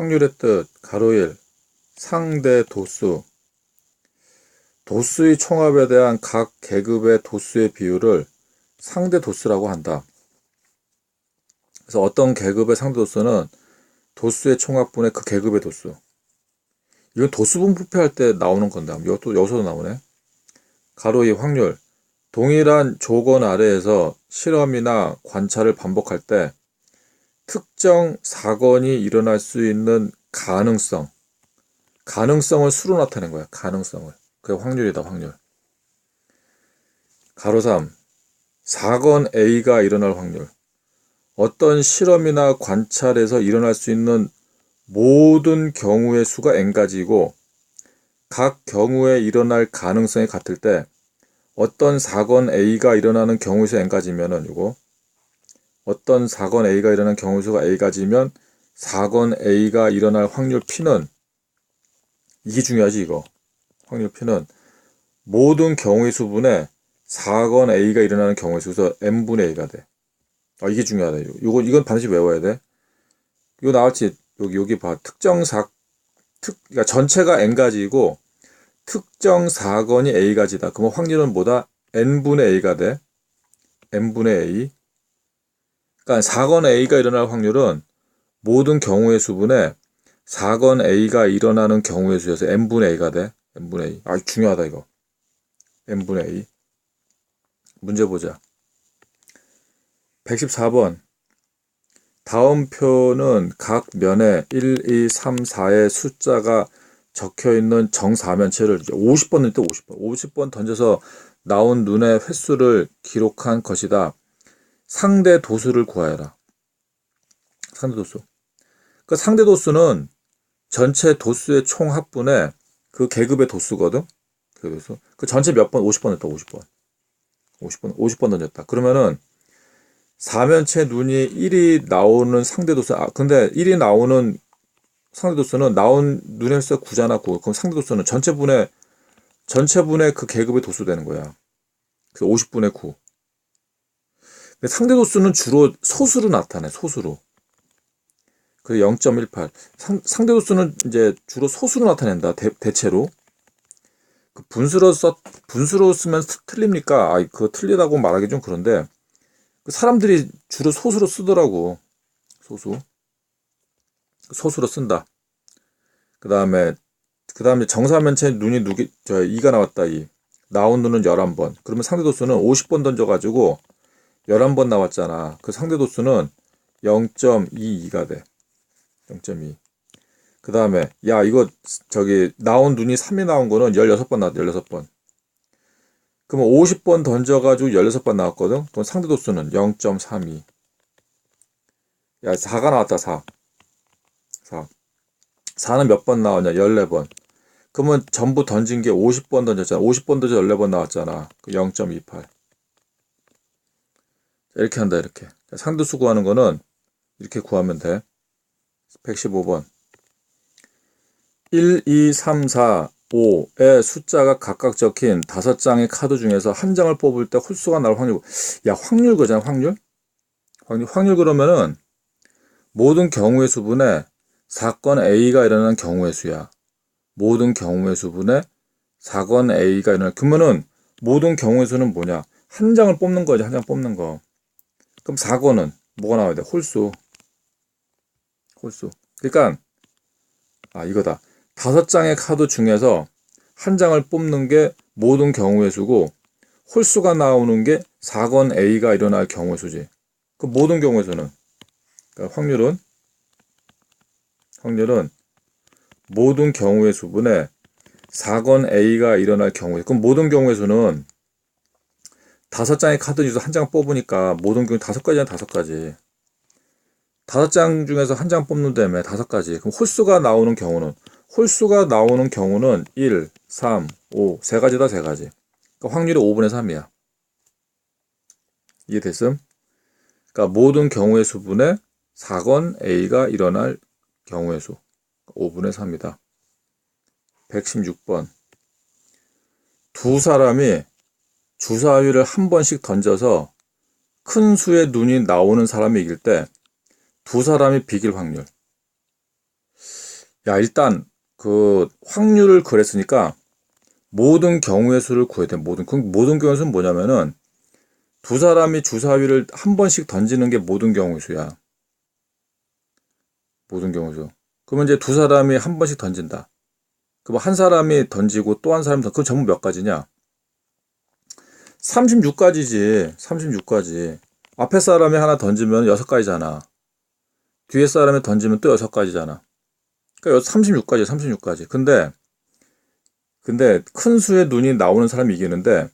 확률의 뜻, 가로 1, 상대 도수. 도수의 총합에 대한 각 계급의 도수의 비율을 상대 도수라고 한다. 그래서 어떤 계급의 상대 도수는 도수의 총합분의 그 계급의 도수. 이건 도수분 부패할 때 나오는 건데, 이것도 여기서도 나오네. 가로 2 확률. 동일한 조건 아래에서 실험이나 관찰을 반복할 때 특정 사건이 일어날 수 있는 가능성, 가능성을 수로 나타낸 거야. 가능성을. 그게 확률이다, 확률. 가로 3. 사건 A가 일어날 확률. 어떤 실험이나 관찰에서 일어날 수 있는 모든 경우의 수가 n가지고 각 경우에 일어날 가능성이 같을 때 어떤 사건 A가 일어나는 경우의 수 n가지면은 이거 어떤 사건 A가 일어나는 경우의 수가 A가지면 사건 A가 일어날 확률 P는 이게 중요하지 이거 확률 P는 모든 경우의 수분에 사건 A가 일어나는 경우의 수에서 n분의 A가 돼. 아 이게 중요하다. 이거 이건 반드시 외워야 돼. 이거 나왔지 여기 여기 봐 특정 사 특, 그러니까 전체가 n가지고 특정 사건이 a가지다. 그러면 확률은 뭐다? n분의 a가 돼. n분의 a. 그러니까 사건 a가 일어날 확률은 모든 경우의 수분에 사건 a가 일어나는 경우의 수에서 n분의 a가 돼. n분의 a. 아 중요하다 이거. n분의 a. 문제 보자. 114번. 다음 표는 각 면에 1, 2, 3, 4의 숫자가 적혀 있는 정사면체를 50번 넣을 때 50번, 50번 던져서 나온 눈의 횟수를 기록한 것이다. 상대 도수를 구하여라. 상대 도수. 그 상대 도수는 전체 도수의 총 합분의 그 계급의 도수거든. 그 도수. 그 전체 몇 번? 50번 했다. 50번. 50번. 50번 던졌다. 그러면은 사면체 눈이 1이 나오는 상대 도수. 아 근데 1이 나오는 상대 도수는 나온 눈의 횟수가 9잖아. 9. 그럼 상대 도수는 전체 분의 전체 분의 그 계급의 도수 되는 거야. 그래서 50분의 9. 상대 도수는 주로 소수로 나타내. 소수로. 그 0.18. 상, 상대 도수는 이제 주로 소수로 나타낸다. 대, 대체로. 그 분수로 써 분수로 쓰면 틀립니까? 아, 그거 틀리다고 말하기 좀 그런데 그 사람들이 주로 소수로 쓰더라고. 소수. 소수로 쓴다. 그 다음에, 그 다음에 정사면체 눈이 누기, 저, 2가 나왔다, 2. 나온 눈은 11번. 그러면 상대 도수는 50번 던져가지고 11번 나왔잖아. 그 상대 도수는 0.22가 돼. 0.2. 그 다음에, 야, 이거, 저기, 나온 눈이 3이 나온 거는 16번 나왔다, 16번. 그러면 50번 던져가지고 16번 나왔거든? 그럼 상대 도수는 0.32. 야, 4가 나왔다, 4. 4. 4는 몇 번 나왔냐? 14번. 그러면 전부 던진 게 50번 던졌잖아. 50번 던져 14번 나왔잖아. 그 0.28. 이렇게 한다, 이렇게. 상도수 구하는 거는 이렇게 구하면 돼. 115번. 1, 2, 3, 4, 5의 숫자가 각각 적힌 다섯 장의 카드 중에서 한 장을 뽑을 때 홀수가 나올 확률. 야, 확률 그잖아, 확률? 확률, 확률 그러면은 모든 경우의 수분에 사건 A가 일어나는 경우의 수야. 모든 경우의 수분에 사건 A가 일어나는, 그러면은 모든 경우의 수는 뭐냐? 한 장을 뽑는 거지, 한 장 뽑는 거. 그럼 사건은 뭐가 나와야 돼? 홀수. 홀수. 그러니까, 아, 이거다. 다섯 장의 카드 중에서 한 장을 뽑는 게 모든 경우의 수고 홀수가 나오는 게 사건 A가 일어날 경우의 수지. 그 모든 경우의 수는 그러니까 확률은 확률은 모든 경우의 수분에 사건 A가 일어날 경우에 그럼 모든 경우의 수는 다섯 장의 카드 중에서 한 장 뽑으니까 모든 경우 다섯 가지야 다섯 가지. 다섯 장 중에서 한 장 뽑는다며 다섯 가지. 그럼 홀수가 나오는 경우는 홀수가 나오는 경우는 1, 3, 5, 세 가지다, 세 가지. 그러니까 확률이 5분의 3이야. 이해됐음? 그러니까 모든 경우의 수분에 사건 A가 일어날 경우의 수. 5분의 3이다. 116번. 두 사람이 주사위를 한 번씩 던져서 큰 수의 눈이 나오는 사람이 이길 때 두 사람이 비길 확률. 야, 일단 그 확률을 그랬으니까 모든 경우의 수를 구해야 돼. 모든 그 모든 경우의 수는 뭐냐면은 두 사람이 주사위를 한 번씩 던지는 게 모든 경우의 수야. 모든 경우의 수. 그러면 이제 두 사람이 한 번씩 던진다. 그럼 한 사람이 던지고 또 한 사람이 던. 그럼 전부 몇 가지냐? 36가지지. 36가지. 앞에 사람이 하나 던지면 여섯 가지잖아. 뒤에 사람이 던지면 또 여섯 가지잖아. 그러니까 36가지, 36가지. 근데 근데 큰 수의 눈이 나오는 사람이 이기는데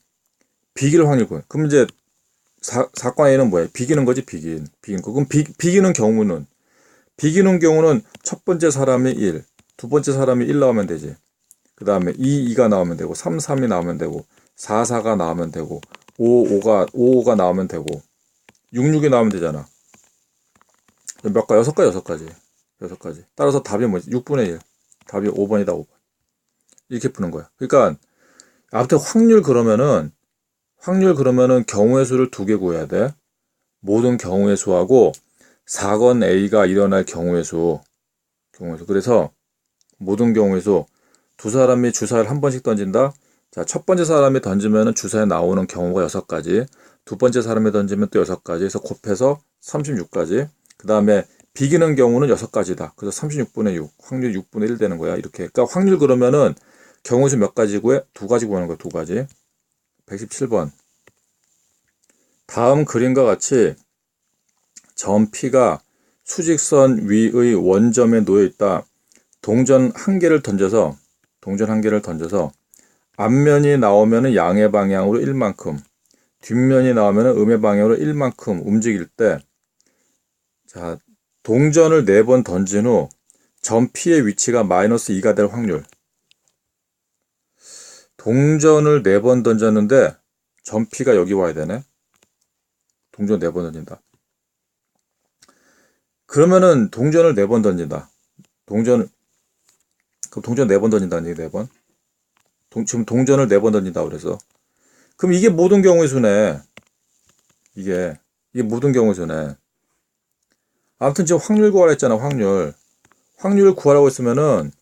비길 확률 구해. 그럼 이제 사, 사건 A는 뭐야? 비기는 거지, 비긴. 비긴 거. 그럼 비, 비기는 경우는 비기는 경우는 첫 번째 사람이 1, 두 번째 사람이 1 나오면 되지. 그 다음에 2, 2가 나오면 되고, 3, 3이 나오면 되고, 4, 4가 나오면 되고, 5, 5가, 5, 5가 나오면 되고, 6, 6이 나오면 되잖아. 몇 가? 여섯 가, 여섯 가지. 여섯 가지. 따라서 답이 뭐지? 6분의 1. 답이 5번이다, 5번. 이렇게 푸는 거야. 그러니까, 아무튼 확률 그러면은, 확률 그러면은 경우의 수를 두 개 구해야 돼. 모든 경우의 수하고 사건 A가 일어날 경우의 수. 경우의 수. 그래서 모든 경우의 수. 두 사람이 주사를 한 번씩 던진다. 자, 첫 번째 사람이 던지면은 주사에 나오는 경우가 여섯 가지. 두 번째 사람이 던지면 또 여섯 가지. 해서 곱해서 36가지. 그 다음에 비기는 경우는 여섯 가지다. 그래서 36분의 6. 확률 6분의 1 되는 거야. 이렇게. 그러니까 확률 그러면은 경우의 수몇 가지 구해? 두 가지 구하는 거야. 두 가지. 117번. 다음 그림과 같이 점 P가 수직선 위의 원점에 놓여 있다. 동전 한 개를 던져서 동전 한 개를 던져서 앞면이 나오면은 양의 방향으로 1만큼, 뒷면이 나오면은 음의 방향으로 1만큼 움직일 때 자, 동전을 네번 던진 후점 P의 위치가 마이너스 2가 될 확률. 동전을 네번 던졌는데 점 P가 여기 와야 되네. 동전 네번 던진다. 그러면은 동전을 네번 던진다. 동전을 그럼 동전 네번 던진다는 얘기 네 번. 동, 지금 동전을 네 번 던진다 그래서 그럼 이게 모든 경우의 수네. 이게 이게 모든 경우의 수네. 아무튼 지금 확률 구하라 했잖아 확률. 확률을 구하라고 했으면은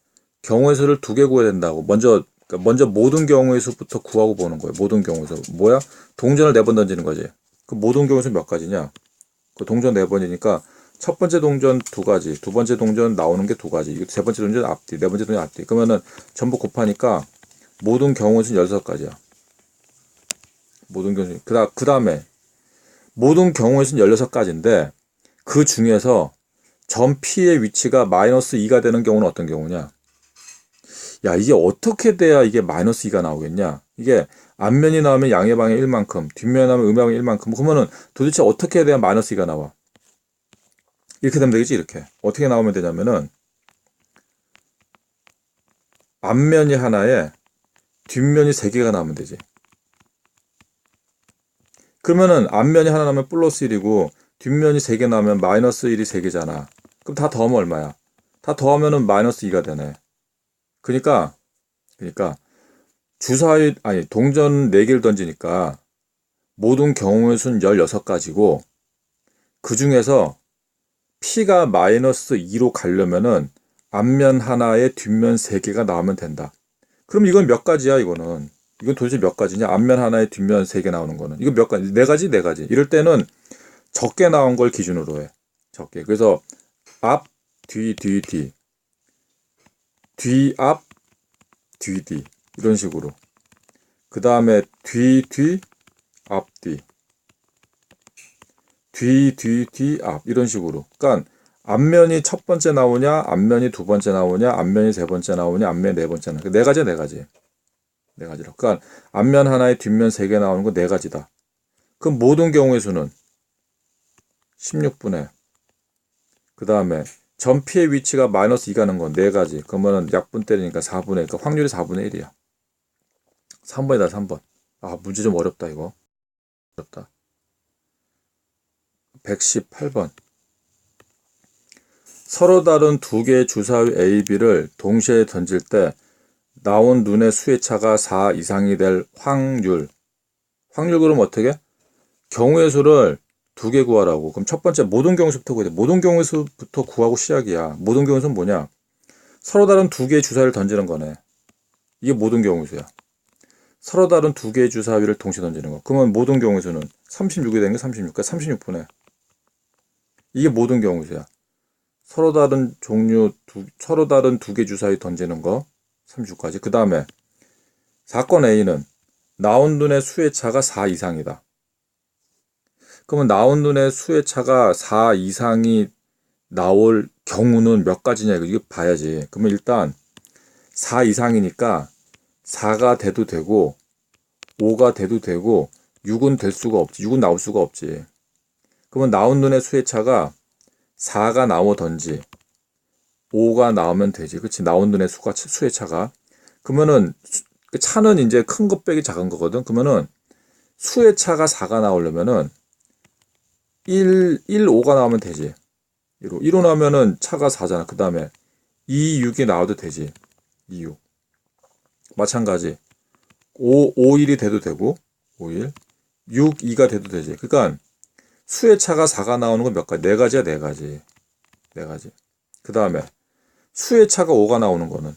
경우의 수를 두 개 구해야 된다고. 먼저 그러니까 먼저 모든 경우의 수부터 구하고 보는 거예요. 모든 경우의 수. 뭐야? 동전을 네 번 던지는 거지. 그 모든 경우의 수몇 가지냐? 그 동전 네 번이니까 첫 번째 동전 두 가지, 두 번째 동전 나오는 게 두 가지, 세 번째 동전 앞뒤, 네 번째 동전 앞뒤. 그러면은 전부 곱하니까 모든 경우의 수는 16가지야. 모든 경우, 그, 다, 그 다음에 모든 경우의 수는 16가지인데 그 중에서 점 P의 위치가 마이너스 2가 되는 경우는 어떤 경우냐? 야, 이게 어떻게 돼야 이게 마이너스 2가 나오겠냐? 이게 앞면이 나오면 양의 방향 1만큼, 뒷면이 나오면 음의 방향 1만큼. 그러면은 도대체 어떻게 돼야 마이너스 2가 나와? 이렇게 되면 되겠지, 이렇게. 어떻게 나오면 되냐면은 앞면이 하나에 뒷면이 세 개가 나오면 되지. 그러면은 앞면이 하나 나오면 플러스 1이고 뒷면이 세개 나오면 마이너스 1이 세 개잖아. 그럼 다 더하면 얼마야? 다 더하면은 마이너스 2가 되네. 그러니까 그러니까 주사위 아니 동전 4개를 던지니까 모든 경우의 수는 16가지고 그 중에서 P가 마이너스 2로 가려면은 앞면 하나에 뒷면 3개가 나오면 된다. 그럼 이건 몇 가지야 이거는? 이건 도대체 몇 가지냐? 앞면 하나에 뒷면 3개 나오는 거는. 이거 몇 가지? 네 가지? 네 가지. 이럴 때는 적게 나온 걸 기준으로 해. 적게. 그래서 앞 뒤 뒤 뒤. 뒤 앞 뒤 뒤. 이런 식으로. 그 다음에 뒤 뒤 앞 뒤. 뒤 뒤 뒤 앞. 이런 식으로. 그러니까 앞면이 첫 번째 나오냐 앞면이 두 번째 나오냐 앞면이 세 번째 나오냐 앞면이 네 번째 나오냐. 네 가지 네 가지. 네 가지로. 그러니까 앞면 하나에 뒷면 세 개 나오는 거 네 가지다. 그럼 모든 경우의 수는? 16분의. 그 다음에 전피의 위치가 마이너스 2 가는 건 네 가지. 그러면은 약분 때리니까 4분의 그러니까 확률이 4분의 1이야. 3번이다 3번. 아 문제 좀 어렵다 이거. 어렵다. 118번 서로 다른 두 개의 주사위 A, B를 동시에 던질 때 나온 눈의 수의 차가 4 이상이 될 확률 확률 그럼 어떻게? 경우의 수를 두 개 구하라고 그럼 첫 번째 모든 경우 수부터 구해야 돼 모든 경우 수부터 구하고 시작이야 모든 경우 수는 뭐냐 서로 다른 두 개의 주사위를 던지는 거네. 이게 모든 경우 수야. 서로 다른 두 개의 주사위를 동시에 던지는 거. 그러면 모든 경우 수는 36이 되는 게 36. 그러니까 36분의. 이게 모든 경우 수야. 서로 다른 종류 두, 서로 다른 두 개 주사위 던지는 거 36까지. 그 다음에 사건 A는 나온 눈의 수의 차가 4 이상이다. 그러면 나온 눈의 수의 차가 4 이상이 나올 경우는 몇 가지냐 이거 봐야지. 그러면 일단 4 이상이니까 4가 돼도 되고 5가 돼도 되고 6은 될 수가 없지. 6은 나올 수가 없지. 그러면 나온 눈의 수의 차가 4가 나오던지 5가 나오면 되지. 그렇지. 나온 눈의 수가 수의 차가. 그러면은 수- 그 차는 이제 큰 것 빼기 작은 거거든. 그러면은 수의 차가 4가 나오려면은 1, 1, 5가 나오면 되지. 1호. 1호 나오면은 차가 4잖아. 그 다음에 2, 6이 나와도 되지. 2, 6. 마찬가지. 5, 5, 1이 돼도 되고, 5, 1. 6, 2가 돼도 되지. 그러니까 수의 차가 4가 나오는 건 몇 가지? 네 가지야, 네 가지. 네 가지. 그 다음에 수의 차가 5가 나오는 거는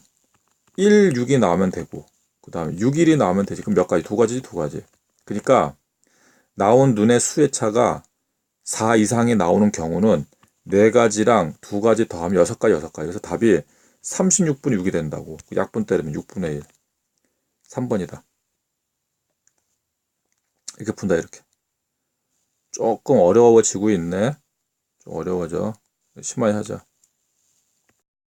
1, 6이 나오면 되고, 그 다음에 6, 1이 나오면 되지. 그럼 몇 가지? 두 가지지, 두 가지. 그러니까 나온 눈의 수의 차가 4 이상이 나오는 경우는 네 가지랑 두 가지 더하면 여섯 가지, 여섯 가지. 그래서 답이 36분의 6이 된다고. 그 약분 때리면 6분의 1. 3번이다. 이렇게 푼다, 이렇게. 조금 어려워지고 있네. 좀 어려워져. 심하게 하자.